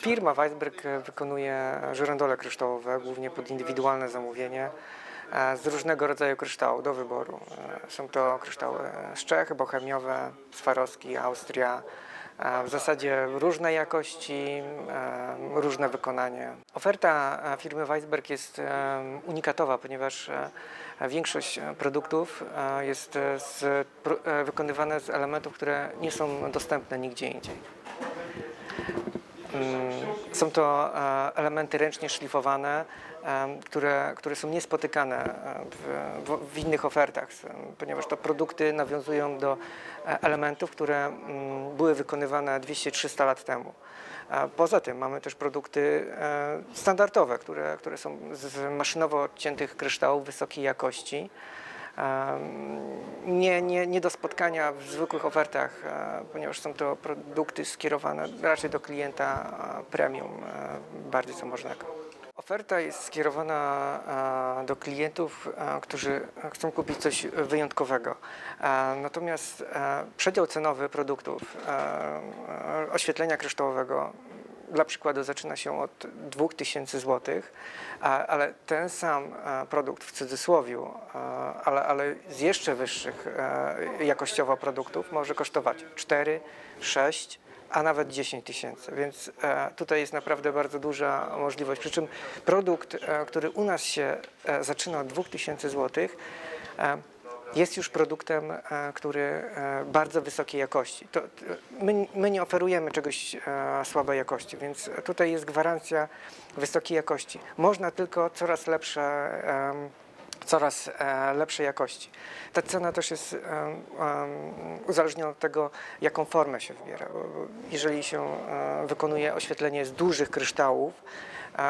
Firma Weisberg wykonuje żyrandole kryształowe, głównie pod indywidualne zamówienie, e, z różnego rodzaju kryształu do wyboru. E, Są to kryształy z Czech, bohemiowe, Swarovski, Austria. E, W zasadzie różnej jakości, różne wykonanie. Oferta firmy Weisberg jest unikatowa, ponieważ większość produktów jest z, e, wykonywana z elementów, które nie są dostępne nigdzie indziej. Mm, Są to e, elementy ręcznie szlifowane, em, które, które są niespotykane e, w, w, innych ofertach, ponieważ to produkty nawiązują do e, elementów, które mm, były wykonywane 200-300 lat temu. Poza tym mamy też produkty e, standardowe, które, które są z maszynowo odciętych kryształów wysokiej jakości. Nie, nie, nie do spotkania w zwykłych ofertach, e, ponieważ są to produkty skierowane raczej do klienta premium, e, bardziej zamożnego. Oferta jest skierowana e, do klientów, którzy chcą kupić coś wyjątkowego. Natomiast przedział cenowy produktów oświetlenia kryształowego dla przykładu zaczyna się od 2000 zł, ale ten sam e, produkt w cudzysłowiu, e, ale, ale z jeszcze wyższych e, jakościowo produktów może kosztować 4, 6, a nawet 10 tysięcy, więc tutaj jest naprawdę bardzo duża możliwość. Przy czym produkt, który u nas się zaczyna od 2000 zł, jest już produktem, e, który e, bardzo wysokiej jakości. To, my, my nie oferujemy czegoś e, słabej jakości, więc tutaj jest gwarancja wysokiej jakości. Można tylko coraz lepsze, coraz lepszej jakości. Ta cena też jest uzależniona od tego, jaką formę się wybiera. Jeżeli się wykonuje oświetlenie z dużych kryształów,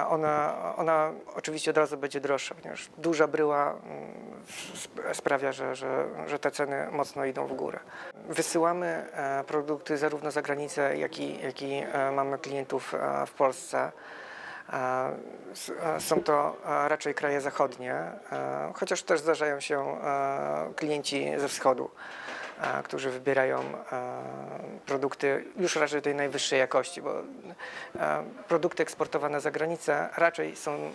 ona, ona oczywiście od razu będzie droższa, ponieważ duża bryła mm, sp- sprawia, że, że, że te ceny mocno idą w górę. Wysyłamy e, produkty zarówno za granicę, jak i, jak i e, mamy klientów e, w Polsce. Są to raczej kraje zachodnie, chociaż też zdarzają się klienci ze wschodu, którzy wybierają produkty już raczej tej najwyższej jakości, bo produkty eksportowane za granicę raczej są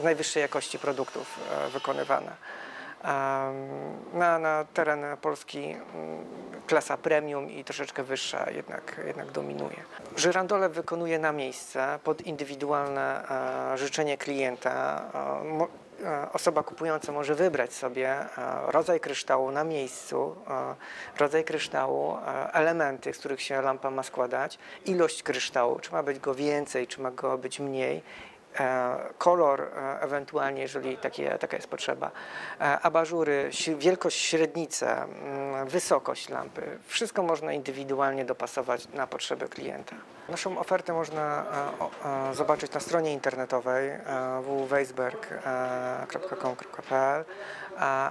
z najwyższej jakości produktów wykonywane. Na, na teren Polski mm, klasa premium i troszeczkę wyższa jednak, jednak dominuje. Żyrandole wykonuje na miejsce pod indywidualne życzenie klienta. E, osoba kupująca może wybrać sobie e, rodzaj kryształu na miejscu, e, rodzaj kryształu, elementy, z których się lampa ma składać, ilość kryształu, czy ma być go więcej, czy ma go być mniej kolor e, ewentualnie, jeżeli takie, taka jest potrzeba, e, abażury, wielkość średnice, mm, wysokość lampy. Wszystko można indywidualnie dopasować na potrzeby klienta. Naszą ofertę można e, e, zobaczyć na stronie internetowej e, www.weisberg.com.pl e,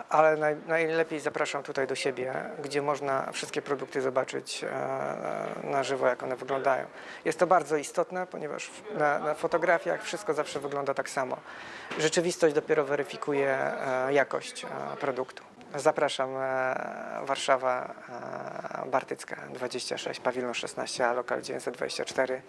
ale naj, najlepiej zapraszam tutaj do siebie, gdzie można wszystkie produkty zobaczyć e, na żywo, jak one wyglądają. Jest to bardzo istotne, ponieważ na, na fotografiach wszystko zawsze wygląda tak samo. Rzeczywistość dopiero weryfikuje e, jakość e, produktu. Zapraszam, e, Warszawa, Bartycka 26, pawilon 16, a lokal 924.